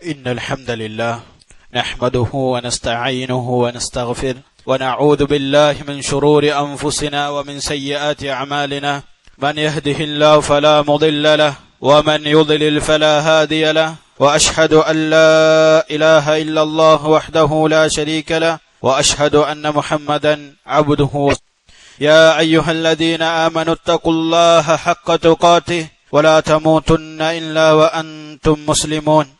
إن الحمد لله نحمده ونستعينه ونستغفر ونعوذ بالله من شرور أنفسنا ومن سيئات أعمالنا. من يهده الله فلا مضل له ومن يضلل فلا هادي له. وأشهد أن لا إله إلا الله وحده لا شريك له وأشهد أن محمدا عبده يا أيها الذين آمنوا اتقوا الله حق تقاته ولا تموتن إلا وأنتم مسلمون.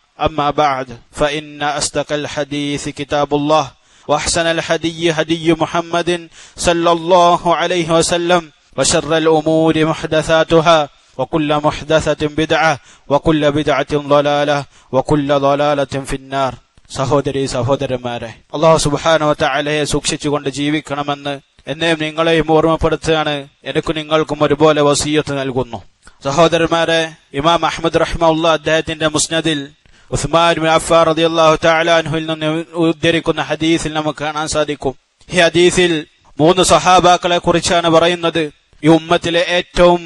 أما بعد فإن أصدق الحديث كتاب الله وأحسن الهدي هدي محمد صلى الله عليه وسلم وشر الأمور محدثاتها وكل محدثة بدعة وكل بدعة ضلالة وكل ضلالة في النار സഹോദരി സഹോദരന്മാരെ അള്ളാഹു സുബാനോ തലയെ സൂക്ഷിച്ചുകൊണ്ട് ജീവിക്കണമെന്ന് എന്നെയും നിങ്ങളെയും ഓർമ്മപ്പെടുത്തുകയാണ് എനിക്കും നിങ്ങൾക്കും ഒരുപോലെ വസീയത്ത് നൽകുന്നു സഹോദരന്മാരെ ഇമാം അഹമ്മദ് റഹ്മുള്ള അദ്ദേഹത്തിന്റെ മുസ്നദിൽ ഉസ്മാൻ അഫാർ തആല അൻഹുവിൽ നിന്ന് ഉദ്ധരിക്കുന്ന ഹദീസിൽ നമുക്ക് കാണാൻ സാധിക്കും. ഈ ഹദീസിൽ മൂന്ന് സഹാബാക്കളെ കുറിച്ചാണ് പറയുന്നത്. ഈ ഉമ്മത്തിലെ ഏറ്റവും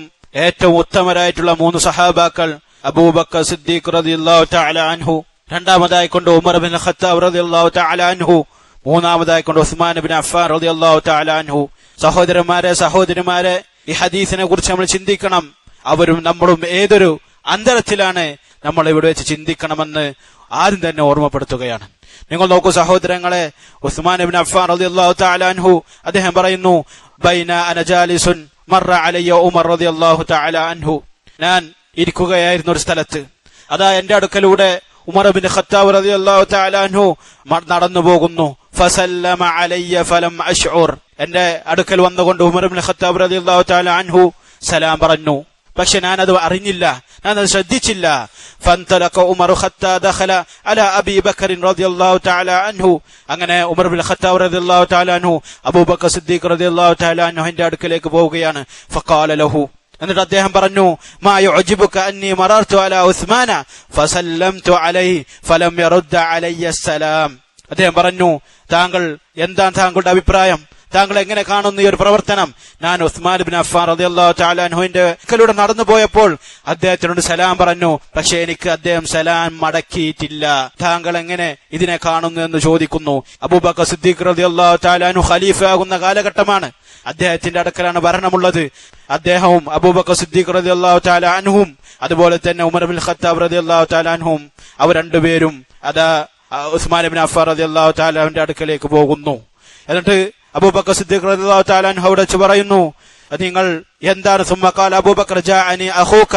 ഏറ്റവും ഉത്തമരായിട്ടുള്ള മൂന്ന് സഹാബാക്കൾ അബൂബക്കർ സിദ്ദീഖ് റളിയല്ലാഹു തആല അൻഹു രണ്ടാമതായി കൊണ്ട് ഉമർ ബിൻ ഖത്താബ് റളിയല്ലാഹു തആല അൻഹു മൂന്നാമതായി കൊണ്ട് ഉസ്മാൻ ബിൻ അഫാർ റളിയല്ലാഹു തആല അൻഹു. സഹോദരന്മാരെ സഹോദരിമാരെ ഈ ഹദീസിനെ കുറിച്ച് നമ്മൾ ചിന്തിക്കണം. അവരും നമ്മളും ഏതൊരു അന്തരത്തിലാണ് നമ്മൾ ഇവിടെ വെച്ച് ചിന്തിക്കണമെന്ന് ആരും തന്നെ ഓർമ്മപ്പെടുത്തുകയാണ്. നിങ്ങൾ നോക്കൂ സഹോദരങ്ങളെ ഉസ്മാൻ അബിൻ അഫ്ഫാൻ റളിയല്ലാഹു അള്ളാഹു താലാൻഹു അദ്ദേഹം പറയുന്നു ബൈന അനജാലിസുൻ മറ അലയ്യ ഉമർ റതി അള്ളാഹു താലാൻഹു ഞാൻ ഇരിക്കുകയായിരുന്നു ഒരു സ്ഥലത്ത്. അതാ എന്റെ അടുക്കലൂടെ ഉമർ ബിൻ ഖത്താബ് റതി അള്ളാഹു താലാൻഹു നടന്നു പോകുന്നു. ഫസല്ലമ അലയ്യ ഫലം അഷ്ഉർ എന്റെ അടുക്കൽ വന്നുകൊണ്ട് ഉമർ ബിൻ ഖത്താബ് റതി അള്ളാഹു താലാൻഹു സലാം പറഞ്ഞു. പക്ഷെ ഞാനത് അറിഞ്ഞില്ല. ഞാനത് ശ്രദ്ധിച്ചില്ല. അങ്ങനെ ഉമർ ബിൻ ഖത്താബ് റളിയല്ലാഹു തആല അൻഹു അബൂബക്കർ സിദ്ദീഖ് റളിയല്ലാഹു തആല അൻഹുവിന്റെ അടുക്കലേക്ക് പോവുകയാണ്. ഫഖാല ലഹു. എന്നിട്ട് അദ്ദേഹം പറഞ്ഞു മാ യുഅജിബുക അന്നി മറർതു അല ഉസ്മാന ഫസല്ലംതു അലൈഹി ഫലം യറുദ്ദ അലയ്യ സലാം. അദ്ദേഹം പറഞ്ഞു താങ്കൾ എന്താണ് താങ്കളുടെ അഭിപ്രായം? താങ്കൾ എങ്ങനെ കാണുന്നു ഈ ഒരു പ്രവർത്തനം? ഞാൻ ഉസ്മാൻ ബിൻ അഫാർ റളിയല്ലാഹു തആല അൻഹുവിന്റെ അടുക്കലൂടെ നടന്നു പോയപ്പോൾ അദ്ദേഹത്തിനോട് സലാം പറഞ്ഞു. പക്ഷെ എനിക്ക് അദ്ദേഹം സലാം മടക്കിയിട്ടില്ല. താങ്കൾ എങ്ങനെ ഇതിനെ കാണുന്നു എന്ന് ചോദിക്കുന്നു. അബൂബക്കർ സിദ്ദീഖ് റളിയല്ലാഹു തആല അൻഹു ഖലീഫ ആകുന്ന കാലഘട്ടമാണ്. അദ്ദേഹത്തിന്റെ അടുക്കലാണ് ഭരണമുള്ളത്. അദ്ദേഹവും അബൂബക്കർ സിദ്ദീഖ് റളിയല്ലാഹു തആല അൻഹും അതുപോലെ തന്നെ ഉമർ ബിൻ ഖത്താബ് റളിയല്ലാഹു തആല അൻഹും അവർ രണ്ടുപേരും അതാ ഉസ്മാൻ ബിൻ അഫാർ റളിയല്ലാഹു തആല അവന്റെ അടുക്കലേക്ക് പോകുന്നു. എന്നിട്ട് അബൂബക്കർ സിദ്ദീഖ് റളിയല്ലാഹു തആല അൻഹു പറയുന്നു നിങ്ങൾ എന്താണ് സുമ്മക്കാൽ അബൂബക്കർ ജാഅനി അഖൂക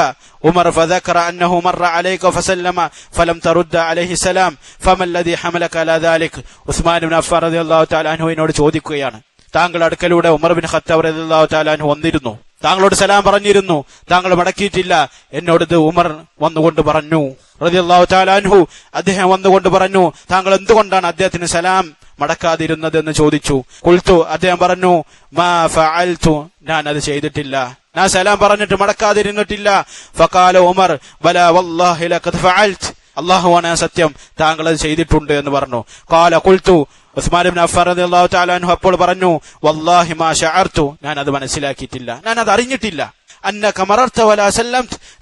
ഉമർ ഫദക്കറ അന്നഹു മറ അലൈക ഫസല്ലമ ഫലം തറുദ്ദ അലൈഹി സലാം ഫമല്ലദി ഹമലക അലാ ദാലിക്. ഉസ്മാൻ ഇബ്നു അഫ്ഫാൻ റളിയല്ലാഹു തആല അൻഹുവിനോട് ചോദിക്കുകയാണ്. താങ്കൾ അടുക്കലൂടെ ഉമർ ബിൻ ഖത്താബ് റളിയല്ലാഹു തആല അൻഹു വന്നിരുന്നു. താങ്കളോട് സലാം പറഞ്ഞിരുന്നു. താങ്കൾ മടക്കിയിട്ടില്ല. എന്നോട് ഇത് ഉമർ വന്നുകൊണ്ട് പറഞ്ഞു. റളിയല്ലാഹു തആല അൻഹു അദ്ദേഹം വന്നുകൊണ്ട് പറഞ്ഞു താങ്കൾ എന്തുകൊണ്ടാണ് അദ്ദേഹത്തിന് സലാം മടക്കാതിരുന്നത് എന്ന് ചോദിച്ചു. കുൽത്തു അദ്ദേഹം പറഞ്ഞു മാ ഫഅൽതു. ഞാൻ അത് ചെയ്തിട്ടില്ല. ഞാൻ സലാം പറഞ്ഞിട്ട് മടക്കാതിരുന്നിട്ടില്ല. ഫഖാല ഉമർ ബല വല്ലാഹി സത്യം. താങ്കൾ അത് ചെയ്തിട്ടുണ്ട് എന്ന് പറഞ്ഞു. കാല കുൽത്തു ഉസ്മാൻ അപ്പോൾ പറഞ്ഞു വല്ലാഹി മാ ഞാൻ അത് മനസ്സിലാക്കിയിട്ടില്ല. ഞാൻ അത് അറിഞ്ഞിട്ടില്ല. അന്ന കമറർത്ത വലാ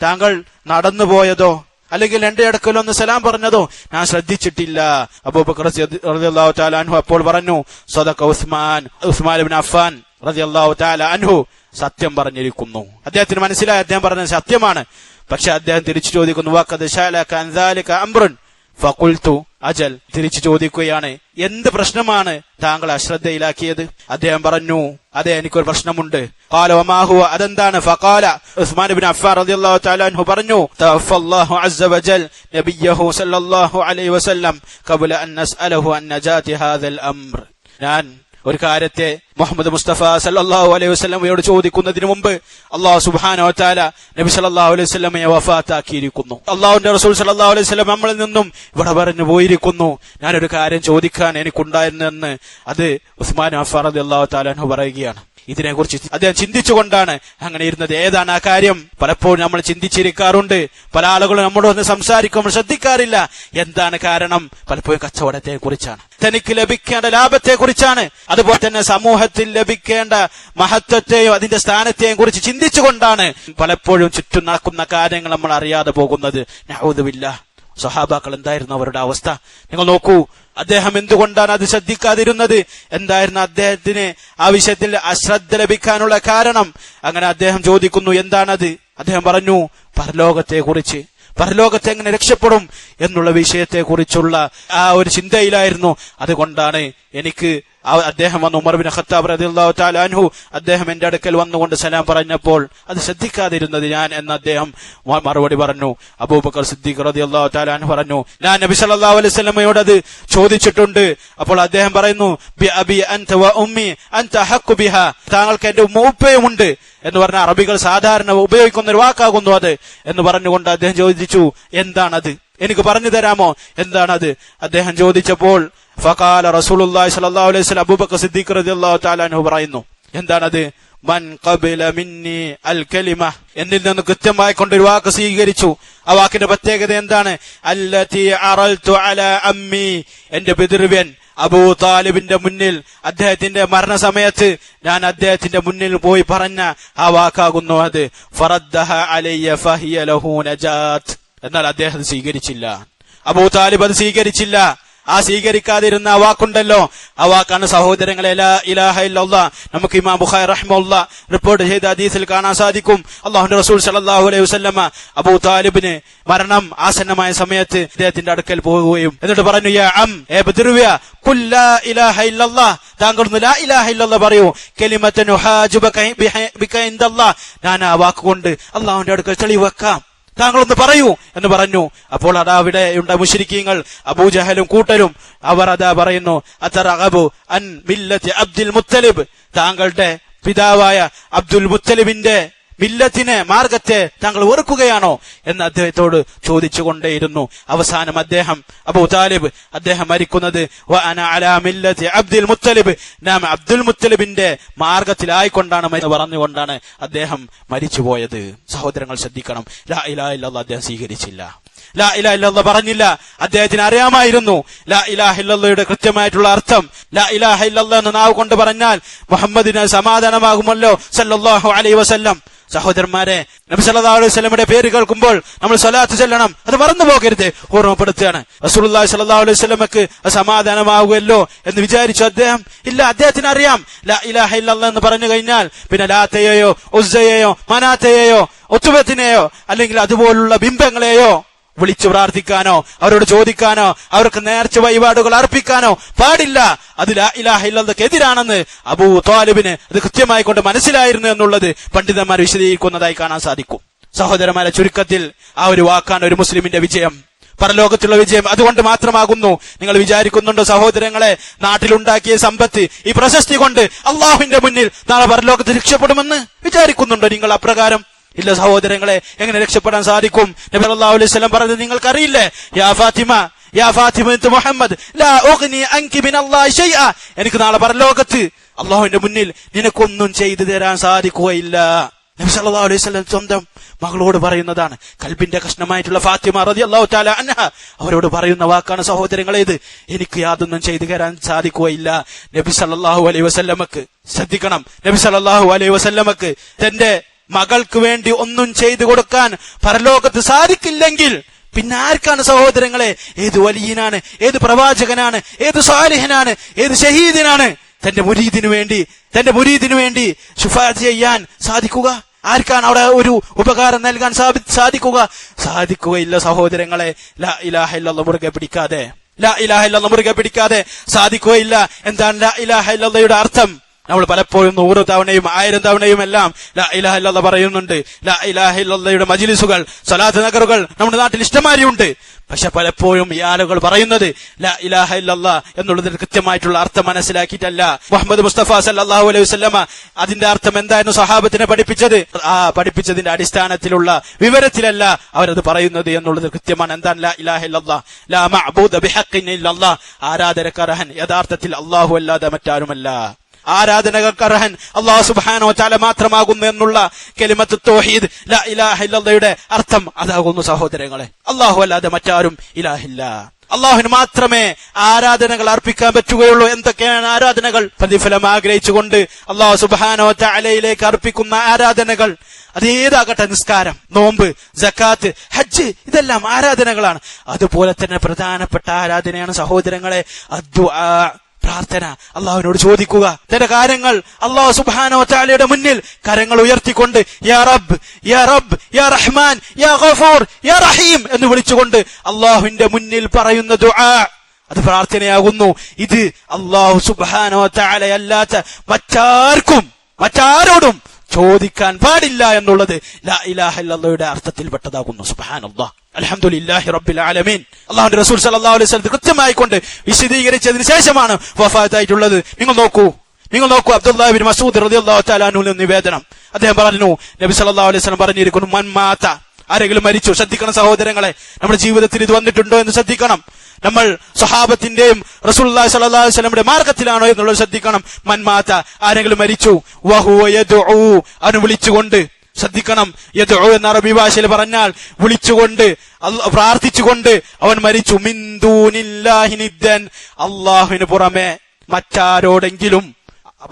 താങ്കൾ നടന്നു പോയതോ അല്ലെങ്കിൽ എന്റെ അടുക്കൽ ഒന്ന് സലാം പറഞ്ഞതോ? ഞാൻ ശ്രദ്ധിച്ചിട്ടില്ല. അബൂബക്കർ റളിയല്ലാഹു അപ്പോൾ പറഞ്ഞു സദഖ ഉസ്മാൻ ഉസ്മാൻ ഇബ്നു അഫ്ഫാൻ സത്യം പറഞ്ഞിരിക്കുന്നു. അദ്ദേഹത്തിന് മനസ്സിലായി അദ്ദേഹം പറഞ്ഞത് സത്യമാണ്. പക്ഷെ അദ്ദേഹം തിരിച്ചു ചോദിക്കുന്നു അൻ അംറുൻ. ഫക്കുൽത്തു അജൽ തിരിച്ചു ചോദിക്കുകയാണ് എന്ത് പ്രശ്നമാണ് താങ്കൾ അശ്രദ്ധയിലാക്കിയത്? അദ്ദേഹം പറഞ്ഞു അതെ എനിക്കൊരു പ്രശ്നമുണ്ട്. അതെന്താണ്? ഫക്കാല ഉസ്മാൻ ബിൻ അഫ്ഫാർ റളിയല്ലാഹു തആല പറഞ്ഞു അസ്സ വജൽ നബിയഹു സല്ലല്ലാഹു അലൈഹി വസല്ലം അൻ അൻ നജാതി ഹാദൽ അംർ. ഞാൻ ഒരു കാര്യത്തെ മുഹമ്മദ് മുസ്തഫ സല്ലാഹു അലൈഹി വസ്ലമയോട് ചോദിക്കുന്നതിന് മുമ്പ് അള്ളാഹു സുബാനോ താല നബി സല്ലല്ലാഹു അലൈഹി വസല്ലമയെ വഫാത്താക്കിയിരിക്കുന്നു. അള്ളാഹുന്റെ റസൂൽ സല്ലല്ലാഹു അലൈഹി വസല്ലം നമ്മളിൽ നിന്നും ഇവിടെ പറഞ്ഞു പോയിരിക്കുന്നു. ഞാനൊരു കാര്യം ചോദിക്കാൻ എനിക്കുണ്ടായിരുന്നെന്ന് അത് ഉസ്മാൻ അഫാർ തആല അൻഹു പറയുകയാണ്. ഇതിനെക്കുറിച്ച് അദ്ദേഹം ചിന്തിച്ചുകൊണ്ടാണ് അങ്ങനെ ഇരുന്നത്. ഏതാണ് ആ കാര്യം? പലപ്പോഴും നമ്മൾ ചിന്തിച്ചിരിക്കാറുണ്ട്. പല ആളുകളും നമ്മോട് ഒന്ന് സംസാരിക്കുമ്പോൾ ശ്രദ്ധിക്കാറില്ല. എന്താണ് കാരണം? പലപ്പോഴും കച്ചവടത്തെ കുറിച്ചാണ് തനിക്ക് ലഭിക്കേണ്ട ലാഭത്തെ കുറിച്ചാണ് അതുപോലെ തന്നെ സമൂഹത്തിൽ ലഭിക്കേണ്ട മഹത്വത്തെയും അതിന്റെ സ്ഥാനത്തെയും കുറിച്ച് ചിന്തിച്ചുകൊണ്ടാണ് പലപ്പോഴും ചുറ്റും നടക്കുന്ന കാര്യങ്ങൾ നമ്മൾ അറിയാതെ പോകുന്നത്. നഹൂദുവില്ല സ്വഹാബാക്കൾ എന്തായിരുന്നു അവരുടെ അവസ്ഥ? നിങ്ങൾ നോക്കൂ അദ്ദേഹം എന്തുകൊണ്ടാണ് അത് ശ്രദ്ധിക്കാതിരുന്നത്? എന്തായിരുന്നു അദ്ദേഹത്തിന് ആ വിഷയത്തിൽ അശ്രദ്ധ ലഭിക്കാനുള്ള കാരണം? അങ്ങനെ അദ്ദേഹം ചോദിക്കുന്നു എന്താണത്? അദ്ദേഹം പറഞ്ഞു പരലോകത്തെ കുറിച്ച് പരലോകത്തെ എങ്ങനെ രക്ഷപ്പെടും എന്നുള്ള വിഷയത്തെ കുറിച്ചുള്ള ആ ഒരു ചിന്തയിലായിരുന്നു. അതുകൊണ്ടാണ് എനിക്ക് അദ്ദേഹം വന്ന് ഉമർ ബിൻ ഖത്താബ് റളിയല്ലാഹു തആല അൻഹു അദ്ദേഹം എന്റെ അടുക്കൽ വന്നുകൊണ്ട് സലാം പറഞ്ഞപ്പോൾ അത് ശ്രദ്ധിക്കാതിരുന്നത് ഞാൻ എന്ന് അദ്ദേഹം മറുപടി പറഞ്ഞു. അബൂബക്കർ സിദ്ദീഖ് റളിയല്ലാഹു തആല അൻഹു പറഞ്ഞു ഞാൻ നബി സല്ലല്ലാഹു അലൈഹി വസല്ലമയോട് അത് ചോദിച്ചിട്ടുണ്ട്. അപ്പോൾ അദ്ദേഹം പറയുന്നു ബി അബി അൻത വ ഉമ്മി അൻത ഹഖു താങ്കൾക്ക് എന്റെ മൂപ്പയുമുണ്ട് എന്ന് പറഞ്ഞ അറബികൾ സാധാരണ ഉപയോഗിക്കുന്ന ഒരു വാക്കാകുന്നു അത് എന്ന് പറഞ്ഞുകൊണ്ട് അദ്ദേഹം ചോദിച്ചു എന്താണത് എനിക്ക് പറഞ്ഞു തരാമോ? അത്? അദ്ദേഹം ചോദിച്ചപ്പോൾ ഫകാല റസൂലുള്ളാഹി സ്വല്ലല്ലാഹു അലൈഹി വസല്ലം അബൂബക്കർ സിദ്ദീഖ് റളിയല്ലാഹു തആല അൻഹു പറയുന്നു. എന്താണത് മൻ ഖബില മിന്നി അൽ കലിമ. എന്നിൽ നിന്ന് കൃത്യമായി കൊണ്ടൊരു വാക്ക് സ്വീകരിച്ചു. ആ വാക്കിന്റെ പ്രത്യേകത എന്താണ്? അല്ലതി അറൽതു അല അമ്മി. എന്റെ പിതൃവ്യൻ അബൂ താലിബിന്റെ മുന്നിൽ അദ്ദേഹത്തിന്റെ മരണസമയത്ത് ഞാൻ അദ്ദേഹത്തിന്റെ മുന്നിൽ പോയി പറഞ്ഞ ആ വാക്കാകുന്നു അത്. ഫറദ്ദഹ അലയ്യ ഫഹിയ ലഹു നജാത്ത്. എന്നാൽ അദ്ദേഹം സ്വീകരിച്ചില്ല. അബൂ താലിബ് അത് സ്വീകരിച്ചില്ല. ആ സ്വീകരിക്കാതിരുന്ന ആ വാക്കുണ്ടല്ലോ. ആ വാക്കാണ് സഹോദരങ്ങളെ ഇലാഹ ഇല്ലല്ലാ. നമുക്ക് ഇമാം ബുഖാരി റഹ്മുള്ള റിപ്പോർട്ട് ചെയ്ത ഹദീസിൽ കാണാൻ സാധിക്കും. അള്ളാഹുന്റെ റസൂൽ സല്ലല്ലാഹു അലൈഹി വസല്ലമ അബൂ താലിബിന് മരണം ആസന്നമായ സമയത്ത് അദ്ദേഹത്തിന്റെ അടുക്കൽ പോവുകയും എന്നിട്ട് പറഞ്ഞു അം ഏ ഇലാഹ താങ്കളൊന്ന് ലാ ഇലാഹ പറയൂ. ഞാൻ ആ വാക്കുകൊണ്ട് അള്ളാഹുന്റെ അടുക്കൽ തെളിവ് വെക്കാം. താങ്കളൊന്ന് പറയൂ എന്ന് പറഞ്ഞു. അപ്പോൾ അതാ അവിടെ ഉണ്ട മുഷരിക്കീങ്ങൾ അബൂജഹലും കൂട്ടരും. അവർ അതാ പറയുന്നു അതറബു അൻ മില്ലത്ത് അബ്ദുൽ മുത്തലിബ്. താങ്കളുടെ പിതാവായ അബ്ദുൽ മുത്തലിബിന്റെ മില്ലത്തിനെ മാർഗത്തെ താങ്കൾ വെറുക്കുകയാണോ എന്ന് അദ്ദേഹത്തോട് ചോദിച്ചുകൊണ്ടേയിരുന്നു. അവസാനം അദ്ദേഹം അബൂ താലിബ് അദ്ദേഹം മരിക്കുന്നത് "വ അലാ മില്ലത്തി അബ്ദുൽ മുത്തലിബ്. നാം അബ്ദുൽ മുത്തലിബിന്റെ മാർഗത്തിലായിക്കൊണ്ടാണ് പറഞ്ഞുകൊണ്ടാണ് അദ്ദേഹം മരിച്ചുപോയത്. സഹോദരങ്ങൾ ശ്രദ്ധിക്കണം. ലാ ഇലാ ഇല്ലല്ലാഹ് അദ്ദേഹം സ്വീകരിച്ചില്ല. ലാ ഇലാ ഇല്ലല്ലാഹ് പറഞ്ഞില്ല. അദ്ദേഹത്തിന് അറിയാമായിരുന്നു. ലാ ഇലാഹ ഇല്ലല്ലയുടെ കൃത്യമായിട്ടുള്ള അർത്ഥം ലാ ഇലാഹ ഇല്ലല്ലാഹ് എന്ന് നാവ് കൊണ്ട് പറഞ്ഞാൽ മുഹമ്മദിന് സമാധാനമാകുമല്ലോ സല്ലല്ലാഹു അലൈഹി വസല്ലം. സഹോദരന്മാരെ നബി സല്ലല്ലാഹു അലൈഹി പേര് കേൾക്കുമ്പോൾ നമ്മൾ സ്വലാത്ത് ചെല്ലണം. അത് മറന്നു പോകരുത്. ഓർമ്മപ്പെടുത്തുകയാണ്. റസൂലുള്ളാഹി സ്വല്ലല്ലാഹു അലൈഹി വസല്ലമക്ക് അത് സമാധാനമാകുമല്ലോ എന്ന് വിചാരിച്ചു അദ്ദേഹം ഇല്ല അദ്ദേഹത്തിന് അറിയാം. ലാ ഇലാഹ ഇല്ലല്ലാഹ് എന്ന് പറഞ്ഞു കഴിഞ്ഞാൽ പിന്നെ ലാത്തയെയോ ഉസ്സയെയോ മനാത്തയെയോ ഒത്തുബത്തിനെയോ അല്ലെങ്കിൽ അതുപോലുള്ള ബിംബങ്ങളെയോ വിളിച്ചു പ്രാർത്ഥിക്കാനോ അവരോട് ചോദിക്കാനോ അവർക്ക് നേർച്ച വഴിപാടുകൾ അർപ്പിക്കാനോ പാടില്ല. അത് ലാ ഇലാഹ ഇല്ലല്ലക്ക് എതിരാണെന്ന് അബൂ താലിബിന് അത് കൃത്യമായി കൊണ്ട് മനസ്സിലായിരുന്നു എന്നുള്ളത് പണ്ഡിതന്മാർ വിശദീകരിക്കുന്നതായി കാണാൻ സാധിക്കും. സഹോദരന്മാരെ ചുരുക്കത്തിൽ ആ ഒരു വാക്കാണ് ഒരു മുസ്ലിമിന്റെ വിജയം. പരലോകത്തുള്ള വിജയം അതുകൊണ്ട് മാത്രമാകുന്നു. നിങ്ങൾ വിചാരിക്കുന്നുണ്ടോ സഹോദരങ്ങളെ നാട്ടിലുണ്ടാക്കിയ സമ്പത്ത് ഈ പ്രശസ്തി കൊണ്ട് അള്ളാഹുവിന്റെ മുന്നിൽ നാളെ പരലോകത്ത് രക്ഷപ്പെടുമെന്ന് വിചാരിക്കുന്നുണ്ടോ നിങ്ങൾ അപ്രകാരം? ഇല്ല സഹോദരങ്ങളെ എങ്ങനെ രക്ഷപ്പെടാൻ സാധിക്കും? നബി അള്ളാഹു അലൈഹി സ്വലം പറഞ്ഞത് നിങ്ങൾക്കറിയില്ലേ? യാ ഫാത്തിമ യാ ഫാത്തിമ മുഹമ്മദ് ലാ ഉഗ്നി അൻകി ഷൈഅ. എനിക്ക് നാളെ പരലോകത്ത് അള്ളാഹുവിന്റെ മുന്നിൽ നിനക്കൊന്നും ചെയ്തു തരാൻ സാധിക്കുകയില്ല. നബി സല്ലല്ലാഹു അലൈഹി വസല്ലം സ്വന്തം മകളോട് പറയുന്നതാണ്. കൽബിന്റെ കഷ്ണമായിട്ടുള്ള ഫാത്തിമ റളിയല്ലാഹു തആല അൻഹ. അവരോട് പറയുന്ന വാക്കാണ് സഹോദരങ്ങളെ ഇത് എനിക്ക് യാതൊന്നും ചെയ്തു തരാൻ സാധിക്കുകയില്ല. നബി സല്ലല്ലാഹു അലൈഹി വസല്ലമക്ക് ശ്രദ്ധിക്കണം. നബി സല്ലല്ലാഹു അലൈഹി വസല്ലമക്ക് തന്റെ മകൾക്ക് വേണ്ടി ഒന്നും ചെയ്തു കൊടുക്കാൻ പരലോകത്ത് സാധിക്കില്ലെങ്കിൽ പിന്നെ ആർക്കാണ് സഹോദരങ്ങളെ? ഏത് വലിയനാണ്? ഏത് പ്രവാചകനാണ്? ഏത് സാലിഹനാണ്? ഏത് ഷഹീദിനാണ് തന്റെ മുരീദിനു വേണ്ടി തന്റെ മുരീദിനു വേണ്ടി ശുപാർശ ചെയ്യാൻ സാധിക്കുക? ആർക്കാണ് അവിടെ ഒരു ഉപകാരം നൽകാൻ സാധി- സാധിക്കുക? സാധിക്കുകയില്ല സഹോദരങ്ങളെ. ലാ ഇലാഹ ഇല്ലല്ലാഹ് മുറുകെ പിടിക്കാതെ. ലാ ഇലാഹ ഇല്ലല്ലാഹ് മുറുകെ പിടിക്കാതെ സാധിക്കുകയില്ല. എന്താണ് ലാ ഇലാഹ ഇല്ലല്ലയുടെ അർത്ഥം? നമ്മൾ പലപ്പോഴും നൂറ് തവണയും ആയിരം തവണയും എല്ലാം ലാ പറയുന്നുണ്ട്. ലാ മജിലിസുകൾ സലാത്ത് നഗറുകൾ നമ്മുടെ നാട്ടിൽ ഇഷ്ടമാരിയുണ്ട്. പക്ഷെ പലപ്പോഴും ഈ ആളുകൾ പറയുന്നത് ലാ ഇലാഹ ഇല്ലല്ലാ എന്നുള്ളതിന് കൃത്യമായിട്ടുള്ള അർത്ഥം മനസ്സിലാക്കിയിട്ടല്ല. മുഹമ്മദ് മുസ്തഫ സല്ലല്ലാഹു അലൈഹി വസല്ലമ അതിന്റെ അർത്ഥം എന്തായിരുന്നു സഹാബത്തിനെ പഠിപ്പിച്ചത്? ആ പഠിപ്പിച്ചതിന്റെ അടിസ്ഥാനത്തിലുള്ള വിവരത്തിലല്ല അവരത് പറയുന്നത് എന്നുള്ളത് കൃത്യമാണ് എന്താണ് ലാ ഇലാഹ ഇല്ലല്ലാ? ലാ മഅബൂദ ബിഹഖിൻ യഥാർത്ഥത്തിൽ അല്ലാഹു അല്ലാതെ മറ്റാരുമല്ല. ആരാധനകൾക്ക് അർഹൻ. അള്ളാഹു സുബാനോ ചാല മാത്രമാകുന്നു എന്നുള്ള കെലിമത്ത് തോഹീദ് ലാ ഇലാഹ ഇല്ലല്ലയുടെ അർത്ഥം അതാകുന്നു സഹോദരങ്ങളെ. അള്ളാഹു അല്ലാതെ മറ്റാരും ഇലാഹില്ല. അള്ളാഹുവിന് മാത്രമേ ആരാധനകൾ അർപ്പിക്കാൻ പറ്റുകയുള്ളൂ. എന്തൊക്കെയാണ് ആരാധനകൾ? പ്രതിഫലം ആഗ്രഹിച്ചുകൊണ്ട് അള്ളാഹു സുബാനോ ചാലയിലേക്ക് അർപ്പിക്കുന്ന ആരാധനകൾ. അതേതാകട്ടെ നിസ്കാരം നോമ്പ് ജക്കാത്ത് ഹജ്ജ് ഇതെല്ലാം ആരാധനകളാണ്. അതുപോലെ തന്നെ പ്രധാനപ്പെട്ട ആരാധനയാണ് സഹോദരങ്ങളെ അദ്ദുആ പ്രാർത്ഥന. അള്ളാഹുവിനോട് ചോദിക്കുക. തന്റെ കാര്യങ്ങൾ അള്ളാഹു സുബാനോ താലയുടെ മുന്നിൽ കരങ്ങൾ ഉയർത്തിക്കൊണ്ട് യാ റബ്ബ് യാ റബ്ബ് യാ റഹ്മാൻ യാ ഗഫൂർ യാ റഹീം എന്ന് വിളിച്ചുകൊണ്ട് അള്ളാഹുവിന്റെ മുന്നിൽ പറയുന്ന ദുആ. അത് പ്രാർത്ഥനയാകുന്നു. ഇത് അള്ളാഹു സുബാനോ താലയല്ലാത്ത മറ്റാർക്കും മറ്റാരോടും ചോദിക്കാൻ പാടില്ല എന്നുള്ളത് ലാ അർത്ഥത്തിൽ പെട്ടതാകുന്നു. സുബാൻ സുബ്ഹാനല്ലാഹ് അൽഹംദുലില്ലാഹി റബ്ബിൽ ആലമീൻ. അള്ളാഹുന്റെ റസൂൽ സല്ലല്ലാഹു അലൈഹി വസല്ലം കൃത്യമായി കൊണ്ട് വിശദീകരിച്ചതിന് ശേഷമാണ് വഫാത്തായിട്ടുള്ളത്. നിങ്ങൾ നോക്കൂ. നിങ്ങൾ നോക്കൂ അബ്ദുല്ലാഹി മസൂദ് റളിയല്ലാഹു തആല അൻഹു നിവേദനം. അദ്ദേഹം പറഞ്ഞു നബി സല്ലല്ലാഹു അലൈഹി വസല്ലം പറഞ്ഞിരിക്കുന്നു മൻ മാത. ആരെങ്കിലും മരിച്ചു. ശ്രദ്ധിക്കണം സഹോദരങ്ങളെ. നമ്മുടെ ജീവിതത്തിൽ ഇത് വന്നിട്ടുണ്ടോ എന്ന് ശ്രദ്ധിക്കണം. നമ്മൾ സഹാബത്തിന്റെയും അലൈഹി വസല്ലമയുടെ മാർഗത്തിലാണോ എന്നുള്ളത് ശ്രദ്ധിക്കണം. മന്മാത്ത ആരെങ്കിലും മരിച്ചു അവന് വിളിച്ചുകൊണ്ട് ശ്രദ്ധിക്കണം. യദോ എന്ന അറബി ഭാഷയിൽ പറഞ്ഞാൽ വിളിച്ചുകൊണ്ട് പ്രാർത്ഥിച്ചുകൊണ്ട് അവൻ മരിച്ചു. മിന്ദൂനില്ലാഹിനിദ്ദൻ അള്ളാഹുവിന് പുറമെ മറ്റാരോടെങ്കിലും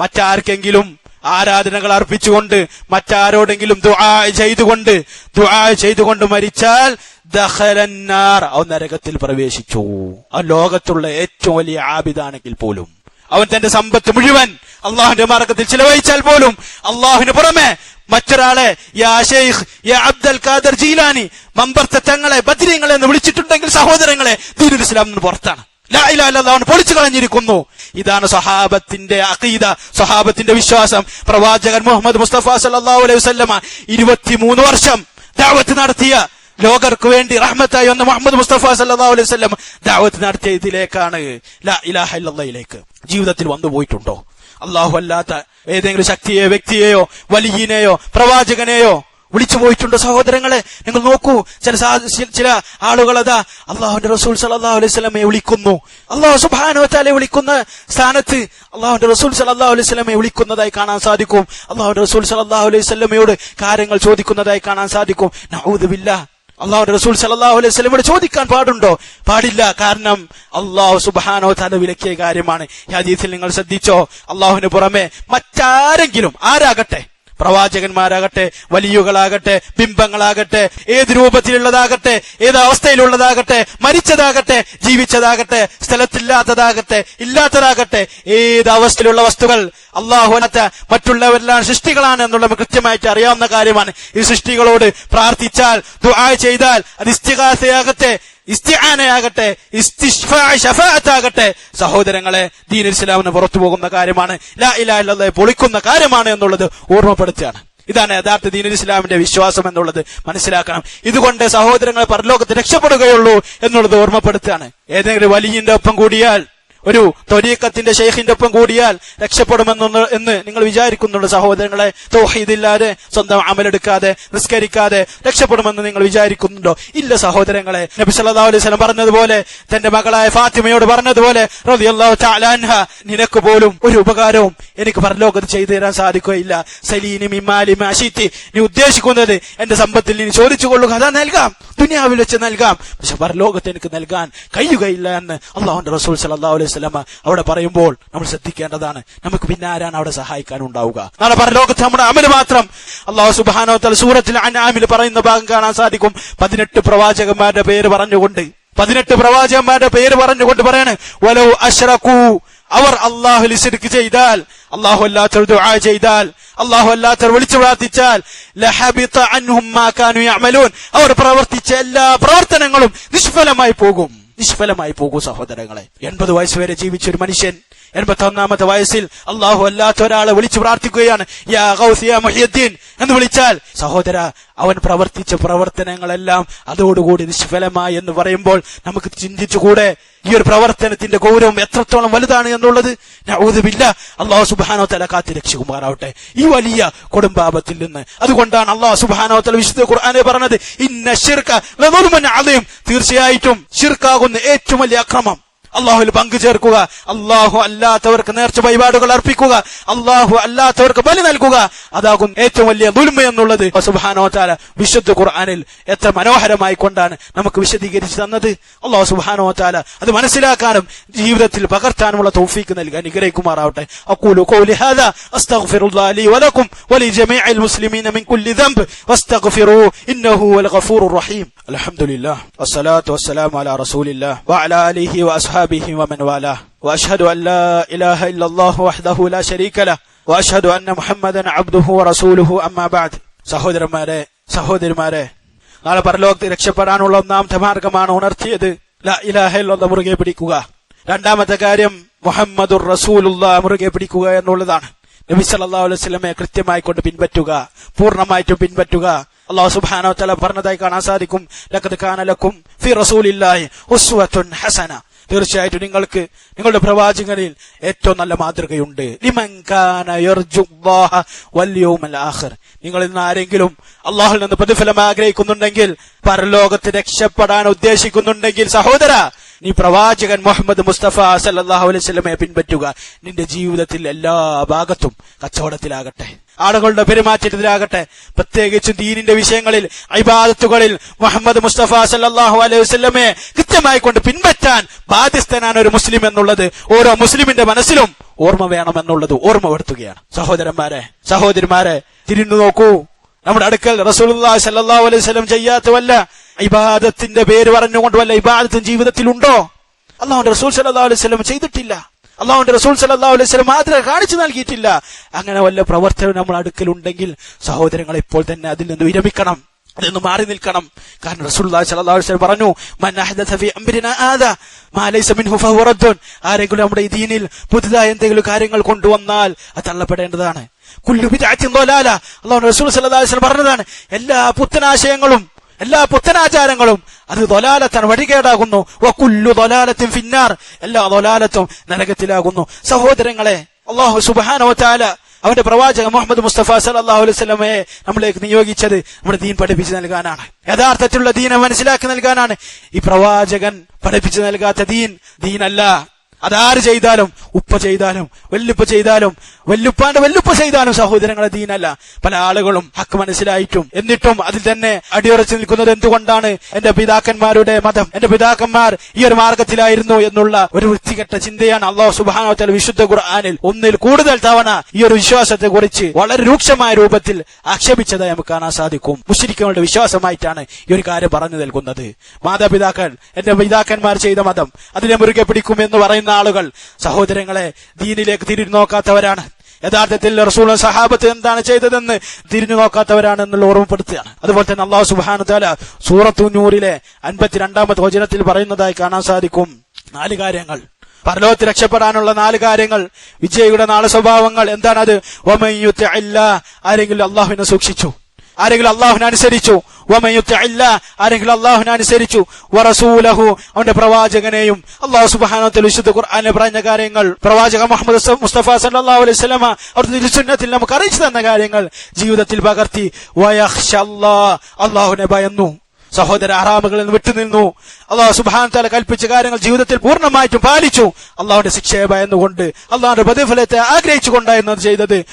മറ്റാർക്കെങ്കിലും ആരാധനകൾ അർപ്പിച്ചുകൊണ്ട് മറ്റാരോടെങ്കിലും ദുആ ചെയ്തുകൊണ്ട് ദുആ ചെയ്തുകൊണ്ട് മരിച്ചാൽ ദഖലന്നാർ അവൻ നരകത്തിൽ പ്രവേശിച്ചു. അവൻ ലോകത്തുള്ള ഏറ്റവും വലിയ ആബിദാണെങ്കിൽ പോലും. അവൻ തന്റെ സമ്പത്ത് മുഴുവൻ അള്ളാഹുന്റെ മാർഗത്തിൽ ചിലവഴിച്ചാൽ പോലും അള്ളാഹുവിന് പുറമെ മറ്റൊരാളെ യാ യാ അബ്ദൽ ഖാദർ ജീലാനി മമ്പർത്ത തങ്ങളെ ബദ്രീങ്ങളെ എന്ന് വിളിച്ചിട്ടുണ്ടെങ്കിൽ സഹോദരങ്ങളെ ദീനുൽ ഇസ്ലാം പുറത്താണ്. ലാ ഇലാഹ ഇല്ലല്ലാഹ് പൊളിച്ചു കളഞ്ഞിരിക്കുന്നു. ഇതാണ് സഹാബത്തിന്റെ അഖീദ സഹാബത്തിന്റെ വിശ്വാസം. പ്രവാചകൻ മുഹമ്മദ് മുസ്തഫ സല്ലല്ലാഹു അലൈഹി വസല്ലമ ഇരുപത്തിമൂന്ന് വർഷം ദാവത്ത് നടത്തിയ ലോകർക്ക് വേണ്ടി റഹ്മത്തായി വന്ന മുഹമ്മദ് മുസ്തഫ സല്ലല്ലാഹു അലൈഹി വസല്ലം ദാവത്ത് നടത്തിയ ഇതിലേക്കാണ് ലാ ഇലാഹ ജീവിതത്തിൽ വന്നു പോയിട്ടുണ്ടോ? അള്ളാഹു അല്ലാത്ത ഏതെങ്കിലും ശക്തിയെയോ വ്യക്തിയെയോ വലിയനെയോ പ്രവാചകനെയോ വിളിച്ചു പോയിട്ടുണ്ട് സഹോദരങ്ങളെ നിങ്ങൾ നോക്കൂ ചില ചില ആളുകൾ അതാ അള്ളാഹുന്റെ റസൂൽ സലഹ് അലൈഹി സ്വലമെ വിളിക്കുന്നു. അള്ളാഹു സുബാനുവത്താലെ വിളിക്കുന്ന സ്ഥാനത്ത് അള്ളാഹുന്റെ റസൂൽ സല്ലല്ലാഹു അലൈഹി സ്വലമെ വിളിക്കുന്നതായി കാണാൻ സാധിക്കും. അള്ളാഹുന്റെ റസൂൽ സല്ലല്ലാഹു അലൈഹി സ്വലമയോട് കാര്യങ്ങൾ ചോദിക്കുന്നതായി കാണാൻ സാധിക്കും. നഊദുബില്ലാ അള്ളാഹുന്റെ റസൂൽ സല്ലല്ലാഹു അലൈഹി വസല്ലമയോട് ചോദിക്കാൻ പാടുണ്ടോ? പാടില്ല. കാരണം അള്ളാഹു സുബാനോ തല വിലക്കിയ കാര്യമാണ്. ഈ ഹദീസിൽ നിങ്ങൾ ശ്രദ്ധിച്ചോ? അള്ളാഹുവിന് പുറമെ മറ്റാരെങ്കിലും ആരാകട്ടെ? പ്രവാചകന്മാരാകട്ടെ വലിയുകളാകട്ടെ ബിംബങ്ങളാകട്ടെ ഏത് രൂപത്തിലുള്ളതാകട്ടെ ഏത് അവസ്ഥയിലുള്ളതാകട്ടെ മരിച്ചതാകട്ടെ ജീവിച്ചതാകട്ടെ സ്ഥലത്തില്ലാത്തതാകട്ടെ ഇല്ലാത്തതാകട്ടെ ഏത് അവസ്ഥയിലുള്ള വസ്തുക്കൾ അള്ളാഹുനത്ത മറ്റുള്ളവരെല്ലാം സൃഷ്ടികളാണ് എന്നുള്ള കൃത്യമായിട്ട് അറിയാവുന്ന കാര്യമാണ്. ഈ സൃഷ്ടികളോട് പ്രാർത്ഥിച്ചാൽ ദുആ ചെയ്താൽ അത് ഇസ്തിഹാസയാകട്ടെ ഇസ്തിഹാനയാകട്ടെ ഇസ്തിഷ്ഫാഅ ശഫാഅത്താകട്ടെ സഹോദരങ്ങളെ ദീൻ ഇസ്ലാമിന് പുറത്തു പോകുന്ന കാര്യമാണ് ലാ ഇലാഹ പൊളിക്കുന്ന കാര്യമാണ് എന്നുള്ളത് ഓർമ്മപ്പെടുത്തുകയാണ്. ഇതാണ് യഥാർത്ഥ ദീനുൽ ഇസ്ലാമിന്റെ വിശ്വാസം എന്നുള്ളത്. മനസ്സിലാക്കണം. ഇതുകൊണ്ട് സഹോദരങ്ങളെ പരലോകത്ത് രക്ഷപ്പെടുകയുള്ളൂ എന്നുള്ളത് ഓർമ്മപ്പെടുത്തുകയാണ്. ഏതെങ്കിലും വലിയന്റെ ഒപ്പം കൂടിയാൽ ഒരു തൊരീക്കത്തിന്റെ ഷെയ്ഖിന്റെ ഒപ്പം കൂടിയാൽ രക്ഷപ്പെടുമെന്നൊന്ന് എന്ന് നിങ്ങൾ വിചാരിക്കുന്നുണ്ട് സഹോദരങ്ങളെ. തോഹീദില്ലാതെ സ്വന്തം അമലെടുക്കാതെ നിസ്കരിക്കാതെ രക്ഷപ്പെടുമെന്ന് നിങ്ങൾ വിചാരിക്കുന്നുണ്ടോ? ഇല്ല സഹോദരങ്ങളെ. നബി സല്ലല്ലാഹു അലൈഹി വസല്ലം പറഞ്ഞതുപോലെ തന്റെ മകളായ ഫാത്തിമയോട് പറഞ്ഞതുപോലെ റളിയല്ലാഹു തആല അൻഹ നിനക്ക് പോലും ഒരു ഉപകാരവും എനിക്ക് പരലോകത്ത് ചെയ്തു തരാൻ സാധിക്കുകയില്ല. സലീനി മിമാലി മാഷിത്തി നീ ഉദ്ദേശിക്കുന്നത് എന്റെ സമ്പത്തിൽ നീ ചോദിച്ചു കൊള്ളുക അതാ നൽകാം. ദുനിയാവിൽ വെച്ച് നൽകാം. പക്ഷെ പരലോകത്ത് എനിക്ക് നൽകാൻ കഴിയുകയില്ല എന്ന് അള്ളാഹുന്റെ റസൂൽ സല്ലല്ലാഹു അലൈഹി വസല്ലമ അവിടെ പറയുമ്പോൾ നമ്മൾ ശ്രദ്ധിക്കേണ്ടതാണ് നമുക്ക് പിന്നെ ആരാണ് അവിടെ സഹായിക്കാൻ ഉണ്ടാവുക നാളെ പരലോകത്ത് നമ്മുടെ അമൽ മാത്രം. അള്ളാഹു സുബാനോ തല സൂറത്തിൽ അനാമിൽ പറയുന്ന ഭാഗം കാണാൻ സാധിക്കും. പതിനെട്ട് പ്രവാചകന്മാരുടെ പേര് പറഞ്ഞുകൊണ്ട്. പതിനെട്ട് പ്രവാചകന്മാരുടെ പേര് പറഞ്ഞുകൊണ്ട് പറയാണ് വലൗ അവർ അള്ളാഹു ലിസിർക്ക് ചെയ്താൽ അള്ളാഹു അല്ലാത്തവർ ദുആ ചെയ്താൽ അള്ളാഹു അല്ലാത്തവർ വിളിച്ചു പ്രാർത്ഥിച്ചാൽ ലഹബിത അൻഹും മാ കാനു യഅമലൂൻ. അവർ പ്രവർത്തിച്ച എല്ലാ പ്രവർത്തനങ്ങളും നിഷ്ഫലമായി പോകും. നിഷ്ഫലമായി പോകൂ സഹോദരങ്ങളെ. എൺപത് വയസ്സ് വരെ ജീവിച്ച ഒരു മനുഷ്യൻ എൺപത്തി ഒന്നാമത്തെ വയസ്സിൽ അള്ളാഹു അല്ലാത്ത ഒരാളെ വിളിച്ചു പ്രാർത്ഥിക്കുകയാണ് യാ എന്ന് വിളിച്ചാൽ സഹോദര അവൻ പ്രവർത്തിച്ച പ്രവർത്തനങ്ങളെല്ലാം അതോടുകൂടി നിഷ്ഫലമായി എന്ന് പറയുമ്പോൾ നമുക്ക് ചിന്തിച്ചുകൂടെ ഈ ഒരു പ്രവർത്തനത്തിന്റെ ഗൗരവം എത്രത്തോളം വലുതാണ് എന്നുള്ളത്? ഊതുമില്ല അള്ളാഹു സുബാനോ തല കാത്തി രക്ഷിക്കുമാറാവട്ടെ. ഈ വലിയ കുടുംബാപത്തിൽ നിന്ന് അതുകൊണ്ടാണ് അള്ളാഹു സുബാനോ തല വിശുദ്ധ ഖുർആാനെ പറഞ്ഞത് ഇന്ന ഷിർക്ക തീർച്ചയായിട്ടും ഷിർക്കാകുന്ന ഏറ്റവും വലിയ അക്രമം. അള്ളാഹുവിൽ പങ്കു ചേർക്കുക അള്ളാഹു അല്ലാത്തവർക്ക് നേർച്ച വഴിപാടുകൾ അർപ്പിക്കുക. അള്ളാഹു അല്ലാത്തവർക്ക് ബലി നൽകുക. അതാകും ഏറ്റവും വലിയ ദുൽമ എന്നുള്ളത്. സുബാനോ താല വിശുദ്ധ ഖുർആനിൽ എത്ര മനോഹരമായി കൊണ്ടാണ് നമുക്ക് വിശദീകരിച്ചു തന്നത്. അള്ളാഹു സുബാനോ താല അത് മനസ്സിലാക്കാനും ജീവിതത്തിൽ പകർത്താനുമുള്ള തൗഫീക്ക് നൽകി. അനുഗ്രഹിക്കുമാറാവട്ടെ. അക്കൂലു ഖൗലി ഹാദാ അസ്തഗ്ഫിറുല്ലാഹി ലി വലക്കും വലിജമീഇൽ മുസ്ലിമീന മിൻ കുല്ലി ദംബ് വസ്തഗ്ഫിറൂ ഇന്നഹു വൽ ഗഫൂറുർ റഹീം. അൽഹംദുലില്ലാഹ്. വസ്സലാത്തു വസ്സലാമു അലാ റസൂലില്ലാഹ് വഅലാ ആലിഹി വഅസ്ഹാബിഹി വമൻ വാലാഹ് واشهد ان لا اله الا الله وحده لا شريك له واشهد ان محمدا عبده ورسوله اما بعد സഹോദരന്മാരെ സഹോദരിമാരെ നാളെ പരലോകത്ത് രക്ഷപ്പെടാനുള്ള ഒന്നാമത്തെ മാർഗമാണ് ഉണർത്തിയത് ലാ ഇലാഹ ഇല്ലല്ലാഹ് മുറുകെ പിടിക്കുക രണ്ടാമത്തെ കാര്യം മുഹമ്മദുർ റസൂലുള്ള മുറുകെ പിടിക്കുക എന്നുള്ളതാണ് നബി സല്ലല്ലാഹു അലൈഹി വസല്ലമയെ കൃത്യമായി കൊണ്ട് പിൻപറ്റുക പൂർണ്ണമായിട്ടും പിൻപറ്റുക അള്ളാഹു സുബ്ഹാനഹു വ തആല പറഞ്ഞതായി കാണാൻ സാധിക്കും ലഖദ് കാന ലക്കും ഫി റസൂലില്ലാഹി ഉസ്വത്തുൻ ഹസന തീർച്ചയായിട്ടും നിങ്ങൾക്ക് നിങ്ങളുടെ പ്രവാചകനിൽ ഏറ്റവും നല്ല മാതൃകയുണ്ട്. നിങ്ങൾ ഇന്ന് ആരെങ്കിലും അള്ളാഹുൽ നിന്ന് പ്രതിഫലം ആഗ്രഹിക്കുന്നുണ്ടെങ്കിൽ പരലോകത്ത് രക്ഷപ്പെടാൻ ഉദ്ദേശിക്കുന്നുണ്ടെങ്കിൽ സഹോദര നീ പ്രവാചകൻ മുഹമ്മദ് മുസ്തഫ സല്ലല്ലാഹു അലൈഹി വസല്ലമയെ പിൻപറ്റുക. നിന്റെ ജീവിതത്തിൽ എല്ലാ ഭാഗത്തും കച്ചവടത്തിലാകട്ടെ. ആളുകളുടെ പെരുമാറ്റത്തിലാകട്ടെ. പ്രത്യേകിച്ച് ദീനിന്റെ വിഷയങ്ങളിൽ അഭിബാദത്തുകളിൽ മുഹമ്മദ് മുസ്തഫ സല്ലാഹു അലൈഹി വസ്ലമെ കൃത്യമായി കൊണ്ട് പിൻപറ്റാൻ ബാധ്യസ്ഥനാണ് ഒരു മുസ്ലിം എന്നുള്ളത്. ഓരോ മുസ്ലിമിന്റെ മനസ്സിലും ഓർമ്മ വേണമെന്നുള്ളത് ഓർമ്മപ്പെടുത്തുകയാണ് സഹോദരന്മാരെ സഹോദരിമാരെ തിരിഞ്ഞു നോക്കൂ. നമ്മുടെ അടുക്കൽ റസൂൽ സല്ലാഹു അലൈഹി വസല്ലം ചെയ്യാത്ത വല്ല ഇബാദത്തിന്റെ പേര് പറഞ്ഞുകൊണ്ട് വല്ല ഇബാദത്തും ജീവിതത്തിലുണ്ടോ? അള്ളാഹുന്റെ റസൂൽ സല്ലാ അലൈഹി വസല്ലം ചെയ്തിട്ടില്ല. അള്ളാഹുന്റെ റസൂൽ സല്ലല്ലാഹു അലൈഹി വസല്ലം മാതൃക കാണിച്ചു നൽകിയിട്ടില്ല. അങ്ങനെ വല്ല പ്രവർത്തനം നമ്മൾ അടുക്കലുണ്ടെങ്കിൽ സഹോദരങ്ങൾ ഇപ്പോൾ തന്നെ അതിൽ നിന്ന് വിരമിക്കണം. അതിൽ നിന്ന് മാറി നിൽക്കണം. കാരണം റസൂലുള്ളാഹി സ്വല്ലല്ലാഹു അലൈഹി വസല്ലം പറഞ്ഞു മൻ അംരിനാ ആദാ മാ ലൈസ മിൻഹു ഫഹുവ ആരെങ്കിലും നമ്മുടെ ദീനിൽ പുതുതായി എന്തെങ്കിലും കാര്യങ്ങൾ കൊണ്ടുവന്നാൽ അത് തള്ളപ്പെടേണ്ടതാണ്. കുല്ലു ബിദ്അത്തിൻ റസൂൽ സല്ലല്ലാഹു അലൈഹി വസല്ലം പറഞ്ഞതാണ് എല്ലാ പുത്തനാശയങ്ങളും എല്ലാ പുത്തനാചാരങ്ങളും അത് ദൊലാലത്താണ് വഴികേടാകുന്നു. വക്കുല്ലു ദൊലാലത്തും ഫിന്നാർ. എല്ലാ ദൊലാലത്തും നരകത്തിലാകുന്നു. സഹോദരങ്ങളെ അള്ളാഹു സുബാനോ താല അവന്റെ പ്രവാചകൻ മുഹമ്മദ് മുസ്തഫ സല്ലല്ലാഹു അലൈഹി നമ്മളിലേക്ക് നിയോഗിച്ചത് നമ്മുടെ ദീൻ പഠിപ്പിച്ചു നൽകാനാണ്. യഥാർത്ഥത്തിലുള്ള ദീനെ മനസ്സിലാക്കി നൽകാനാണ് ഈ പ്രവാചകൻ പഠിപ്പിച്ചു നൽകാത്ത ദീൻ. ദീനല്ല. അതാര് ചെയ്താലും ഉപ്പ ചെയ്താലും വല്ലുപ്പ ചെയ്താലും വല്ലുപ്പാന്റെ വല്ലുപ്പ ചെയ്താലും സഹോദരങ്ങളെ ദീനല്ല. പല ആളുകളും ഹക്ക് മനസ്സിലായിട്ടും എന്നിട്ടും അതിൽ തന്നെ അടിയുറച്ചു നിൽക്കുന്നത് എന്തുകൊണ്ടാണ്? എന്റെ പിതാക്കന്മാരുടെ മതം എന്റെ പിതാക്കന്മാർ ഈ ഒരു മാർഗത്തിലായിരുന്നു എന്നുള്ള ഒരു വൃത്തികെട്ട ചിന്തയാണ് അള്ളാഹു സുബാനോത്തൽ വിശുദ്ധ ഖുർആാനിൽ ഒന്നിൽ കൂടുതൽ തവണ ഈ ഒരു വിശ്വാസത്തെ കുറിച്ച് വളരെ രൂക്ഷമായ രൂപത്തിൽ ആക്ഷേപിച്ചതായി നമുക്ക് കാണാൻ സാധിക്കും. മുസ്ലിക്കുകളുടെ വിശ്വാസമായിട്ടാണ് ഈ ഒരു കാര്യം പറഞ്ഞു നൽകുന്നത്. മാതാപിതാക്കൾ എന്റെ പിതാക്കന്മാർ ചെയ്ത മതം അതിനെ മുറുകെ പിടിക്കും എന്ന് പറയുന്ന ആളുകൾ സഹോദരങ്ങളെ ദീനിലേക്ക് തിരിഞ്ഞു നോക്കാത്തവരാണ്. യഥാർത്ഥത്തിൽ റസൂൾ സഹാബത്ത് എന്താണ് ചെയ്തതെന്ന് തിരിഞ്ഞു നോക്കാത്തവരാണ് എന്നുള്ള ഓർമ്മപ്പെടുത്തുകയാണ്. അതുപോലെ തന്നെ അള്ളാഹു സുബാനു താല സൂറത്തു അൻപത്തിരണ്ടാമത്തെ വചനത്തിൽ പറയുന്നതായി കാണാൻ സാധിക്കും. നാല് കാര്യങ്ങൾ. പരലോകത്ത് രക്ഷപ്പെടാനുള്ള നാല് കാര്യങ്ങൾ. വിജയിയുടെ നാല് സ്വഭാവങ്ങൾ. എന്താണത് ആരെങ്കിലും അള്ളാഹുവിനെ സൂക്ഷിച്ചു. ആരെങ്കിലും വമയുത്തഇല്ല ആരെങ്കിലും അള്ളാഹുവിനെ അനുസരിച്ചു. വറസൂലഹു അവന്റെ പ്രവാചകനെയും അള്ളാഹു സുബ്ഹാനഹു വിശുദ്ധ ഖുർആനിൽ പറഞ്ഞ കാര്യങ്ങൾ. പ്രവാചക മുഹമ്മദ് മുസ്തഫ സല്ലല്ലാഹു അലൈഹി തിരുസുന്നത്തിൽ നമുക്ക് അറിയിച്ചു തന്ന കാര്യങ്ങൾ ജീവിതത്തിൽ പകർത്തി. അള്ളാഹുനെ ഭയന്നു. സഹോദര ആറാമുകളിൽ നിന്ന് വിട്ടുനിന്നു. അള്ളാഹു സുബാൻ തല കൽപ്പിച്ച കാര്യങ്ങൾ ജീവിതത്തിൽ പൂർണമായിട്ടും പാലിച്ചു. അള്ളാഹുന്റെ ശിക്ഷയെ ഭയന്നുകൊണ്ട് അള്ളാഹുന്റെ പ്രതിഫലത്തെ ആഗ്രഹിച്ചുകൊണ്ടായിരുന്നു അത് ചെയ്തത്.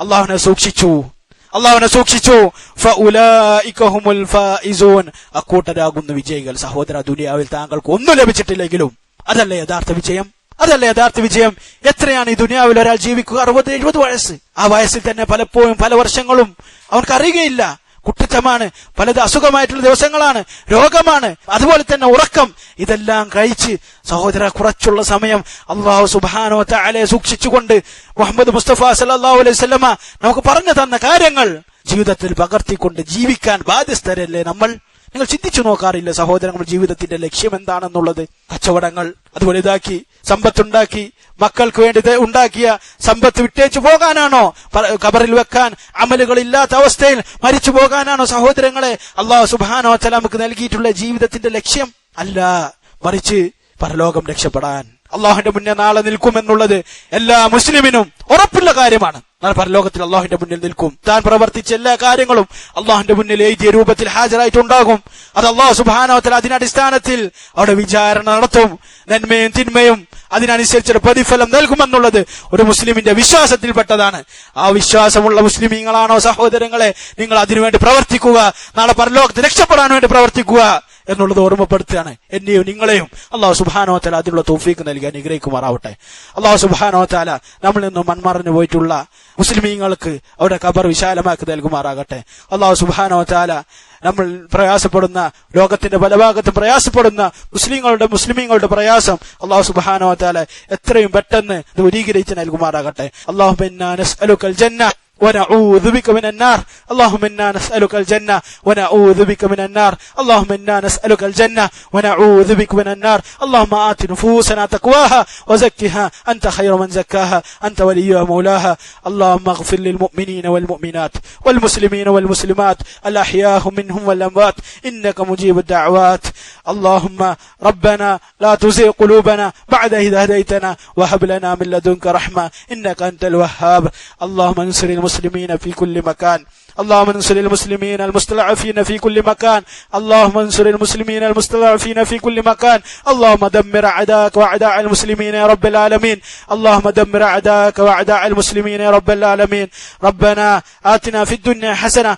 അള്ളാഹുനെ സൂക്ഷിച്ചു. അള്ളാഹുവിനെ സൂക്ഷിച്ചു. അക്കൂട്ടരാകുന്ന വിജയികൾ സഹോദര ദുനിയാവിൽ താങ്കൾക്ക് ഒന്നും ലഭിച്ചിട്ടില്ലെങ്കിലും അതല്ല യഥാർത്ഥ വിജയം? അതല്ല യഥാർത്ഥ വിജയം? എത്രയാണ് ഈ ദുനിയാവിൽ ഒരാൾ ജീവിക്കുക? അറുപത് എഴുപത് വയസ്സ്. ആ വയസ്സിൽ തന്നെ പലപ്പോഴും പല വർഷങ്ങളും അവർക്ക് അറിയുകയില്ല. കുട്ടിത്തമാണ് പലത് അസുഖമായിട്ടുള്ള ദിവസങ്ങളാണ് രോഗമാണ്. അതുപോലെ തന്നെ ഉറക്കം. ഇതെല്ലാം കഴിച്ച് സഹോദര കുറച്ചുള്ള സമയം അള്ളാഹു സുബാനോ താലെ സൂക്ഷിച്ചുകൊണ്ട് മുഹമ്മദ് മുസ്തഫ സല്ലല്ലാഹു അലൈഹി സ്വലമ നമുക്ക് പറഞ്ഞു തന്ന കാര്യങ്ങൾ ജീവിതത്തിൽ പകർത്തിക്കൊണ്ട് ജീവിക്കാൻ ബാധ്യസ്ഥരല്ലേ നമ്മൾ? നിങ്ങൾ ചിന്തിച്ചു നോക്കാറില്ല സഹോദരങ്ങളുടെ ജീവിതത്തിന്റെ ലക്ഷ്യം എന്താണെന്നുള്ളത്. കച്ചവടങ്ങൾ അത് വലുതാക്കി സമ്പത്തുണ്ടാക്കി മക്കൾക്ക് വേണ്ടി ഉണ്ടാക്കിയ സമ്പത്ത് വിട്ടേച്ചു പോകാനാണോ? കബറിൽ വെക്കാൻ അമലുകളില്ലാത്ത അവസ്ഥയിൽ മരിച്ചു പോകാനാണോ സഹോദരങ്ങളെ? അള്ളാഹു സുബാനോ തല നമുക്ക് നൽകിയിട്ടുള്ള ജീവിതത്തിന്റെ ലക്ഷ്യം അല്ല മറിച്ച് പരലോകം രക്ഷപ്പെടാൻ. അള്ളാഹുന്റെ മുന്നേ നാളെ നിൽക്കുമെന്നുള്ളത് എല്ലാ മുസ്ലിമിനും ഉറപ്പുള്ള കാര്യമാണ്. നാളെ പരലോകത്തിൽ അള്ളാഹുന്റെ മുന്നിൽ നിൽക്കും. താൻ പ്രവർത്തിച്ച എല്ലാ കാര്യങ്ങളും അള്ളാഹുന്റെ മുന്നിൽ എഴുതിയ രൂപത്തിൽ ഹാജരായിട്ടുണ്ടാകും. അത് അള്ളാഹു സുബാനോത്തൽ അതിനടിസ്ഥാനത്തിൽ അവിടെ വിചാരണ നടത്തും. നന്മയും തിന്മയും അതിനനുസരിച്ചുള്ള പ്രതിഫലം നൽകുമെന്നുള്ളത് ഒരു മുസ്ലിമിന്റെ വിശ്വാസത്തിൽപ്പെട്ടതാണ്. ആ വിശ്വാസമുള്ള മുസ്ലിമീങ്ങളാണോ സഹോദരങ്ങളെ? നിങ്ങൾ അതിനുവേണ്ടി പ്രവർത്തിക്കുക. നാളെ പരലോകത്ത് രക്ഷപ്പെടാൻ വേണ്ടി പ്രവർത്തിക്കുക. എന്നുള്ളത് ഓർമ്മപ്പെടുത്തുകയാണ്. എന്നെയും നിങ്ങളെയും അള്ളാഹു സുബാനോ താല അതിനുള്ള തോഫീക്ക് നൽകി അനുഗ്രഹിക്കുമാറാവട്ടെ. അള്ളാഹു സുബാനോ താല നമ്മളിൽ നിന്നും മൺമറഞ്ഞു പോയിട്ടുള്ള മുസ്ലിമീങ്ങൾക്ക് അവരുടെ കബർ വിശാലമാക്കി നൽകുമാറാകട്ടെ. അള്ളാഹു സുബാനോ താല നമ്മൾ പ്രയാസപ്പെടുന്ന ലോകത്തിന്റെ പല ഭാഗത്തും പ്രയാസപ്പെടുന്ന മുസ്ലിങ്ങളുടെ മുസ്ലിമീങ്ങളുടെ പ്രയാസം അള്ളാഹു സുബാനോ താല എത്രയും പെട്ടെന്ന് ദൂരീകരിച്ച് നൽകുമാറാകട്ടെ. അള്ളാഹു ونعوذ بك من النار. اللهم إنا نسألك الجنة ونعوذ بك من النار. اللهم إنا نسألك الجنة ونعوذ بك من النار. اللهم آت نفوسنا تقواها وزكها. أنت خير من زكاها. أنت وليها مولاها اللهم اغفر للمؤمنين والمؤمنات والمسلمين والمسلمات. الأحياء منهم والأموات. إنك مجيب الدعوات. اللهم ربنا لا تزغ قلوبنا بعد إذ هديتنا. وهب لنا من لدنك رحمة. إنك أنت الوهاب. اللهم انصر المسلمين في كل مكان. اللهم انصر المسلمين المستضعفين في كل مكان. اللهم انصر المسلمين المستضعفين في كل مكان. اللهم دمر أعداءك وأعداء المسلمين يا رب العالمين. اللهم دمر أعداءك وأعداء المسلمين يا رب العالمين. ربنا آتنا في الدنيا حسنة